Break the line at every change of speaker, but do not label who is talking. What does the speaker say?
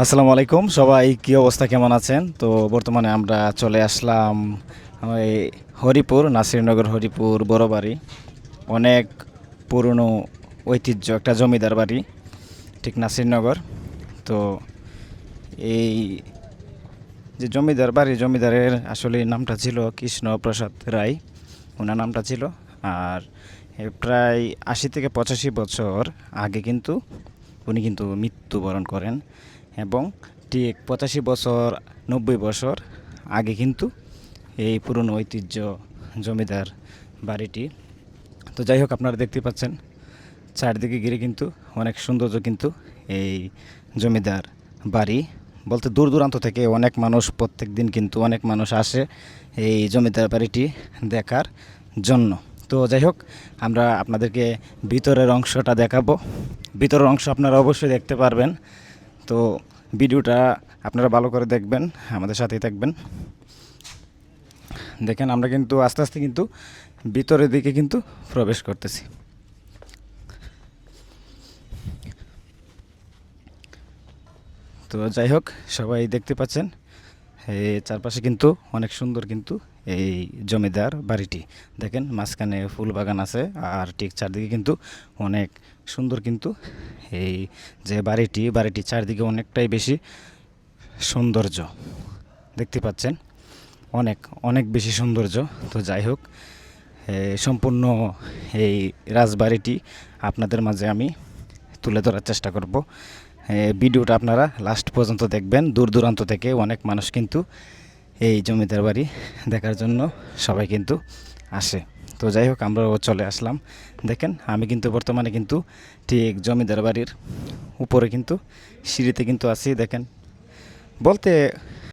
আসসালামু আলাইকুম, সবাই কি অবস্থা, কেমন আছেন? তো বর্তমানে আমরা চলে আসলাম এই হরিপুর, নাসিরনগর হরিপুর বড় বাড়ি। অনেক পুরনো ঐতিহ্য, একটা জমিদার বাড়ি, ঠিক নাসিরনগর। তো এই যে জমিদার বাড়ি, জমিদারের আসলে নামটা ছিল কৃষ্ণ প্রসাদ রায়। ওনার নামটা ছিল। আর প্রায় আশি থেকে পঁচাশি বছর আগে কিন্তু উনি কিন্তু মৃত্যুবরণ করেন এবং ঠিক পঁচাশি বছর, নব্বই বছর আগে কিন্তু এই পুরনো ঐতিহ্য জমিদার বাড়িটি। তো যাই হোক, আপনারা দেখতে পাচ্ছেন, চারদিকে ঘিরে কিন্তু অনেক সৌন্দর্য কিন্তু এই জমিদার বাড়ি। বলতে দূর দূরান্ত থেকে অনেক মানুষ, প্রত্যেক দিন কিন্তু অনেক মানুষ আসে এই জমিদার বাড়িটি দেখার জন্য। তো যাই হোক, আমরা আপনাদেরকে ভিতরের অংশটা দেখাবো। ভিতরের অংশ আপনারা অবশ্যই দেখতে পারবেন। তো ভিডিওটা আপনারা ভালো করে দেখবেন, আমাদের সাথেই থাকবেন। দেখেন, আমরা কিন্তু আস্তে আস্তে কিন্তু ভিতরের দিকে কিন্তু প্রবেশ করতেছি। তো যাই হোক, সবাই দেখতে পাচ্ছেন? চারপাশে কিন্তু অনেক সুন্দর কিন্তু এই জমিদার বাড়িটি। দেখেন, মাঝখানে ফুল বাগান আছে আর ঠিক চারদিকে কিন্তু অনেক সুন্দর কিন্তু এই যে বাড়িটি বাড়িটি চারদিকে অনেকটাই বেশি সৌন্দর্য দেখতে পাচ্ছেন। অনেক অনেক বেশি সৌন্দর্য। তো যাই হোক সম্পূর্ণ এই রাজবাড়িটি আপনাদের মাঝে আমি তুলে ধরার চেষ্টা করব। ভিডিওটা আপনারা লাস্ট পর্যন্ত দেখবেন। দূর দূরান্ত থেকে অনেক মানুষ কিন্তু এই জমিদার বাড়ি দেখার জন্য সবাই কিন্তু আসে। তো যাই হোক, আমরাও চলে আসলাম। দেখেন, আমি কিন্তু বর্তমানে কিন্তু ঠিক জমিদার বাড়ির উপরে কিন্তু সিঁড়িতে কিন্তু আছি। দেখেন, বলতে